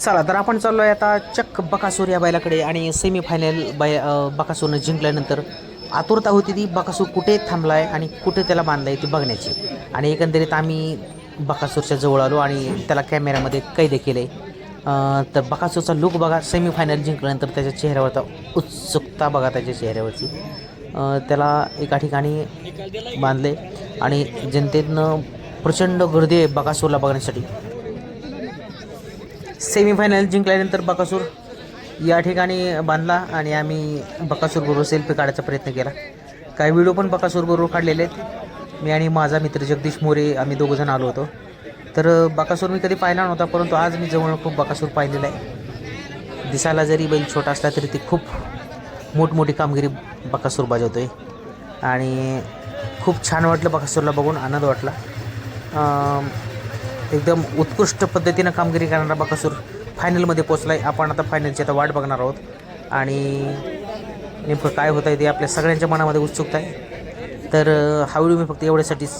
चला तर आपण चाललो आहे आता चक्क बकासूर या बैलाकडे आणि सेमी फायनल बै बकासूरनं जिंकल्यानंतर आतुरता होती ती. बकासूर कुठे थांबला आहे आणि कुठे त्याला बांधला आहे ती बघण्याची. आणि एकंदरीत आम्ही बकासूरच्या जवळ आलो आणि त्याला कॅमेऱ्यामध्ये कैद केले. तर बकासूरचा लुक बघा सेमीफायनल जिंकल्यानंतर त्याच्या चेहऱ्यावरचा उत्सुकता बघा त्याच्या चेहऱ्यावरची. त्याला एका ठिकाणी बांधले आणि जनतेनं प्रचंड गर्दी आहे बकासूरला बघण्यासाठी. सेमीफायनल जिंकल्यानंतर बकासूर या ठिकाणी बांधला आणि आम्ही बकासूरबरोबर सेल्फी काढायचा प्रयत्न केला. काही व्हिडिओ पण बकासूरबरोबर काढलेले आहेत. मी आणि माझा मित्र जगदीश मोरे आम्ही दोघंजण आलो होतो. तर बकासूर मी कधी पाहिला नव्हता परंतु आज मी जवळ खूप बकासूर पाहिलेला आहे. दिसायला जरी बैल छोटा असला तरी ती खूप मोठमोठी कामगिरी बकासूर बजावतो आहे आणि खूप छान वाटलं बकासूरला बघून आनंद वाटला. एकदम उत्कृष्ट पद्धतीनं कामगिरी करणारा बकासूर फायनलमध्ये पोचला आहे आपण आता फायनलची आता वाट बघणार आहोत. आणि नेमकं काय होतं आहे ते आपल्या सगळ्यांच्या मनामध्ये उत्सुकता आहे. तर हा व्हिडिओ मी फक्त एवढ्यासाठीच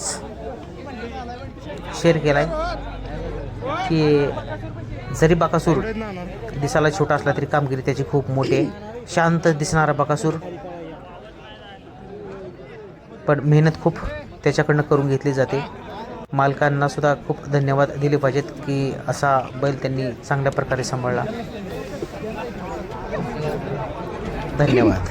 शेअर केला आहे की जरी बकासूर दिसायला छोटा असला तरी कामगिरी त्याची खूप मोठी आहे. शांत दिसणारा बकासूर पण मेहनत खूप त्याच्याकडनं करून घेतली जाते. मालकांना सुद्धा खूप धन्यवाद दिले पाहिजेत की असा बैल त्यांनी चांगल्या प्रकारे सांभाळला. धन्यवाद.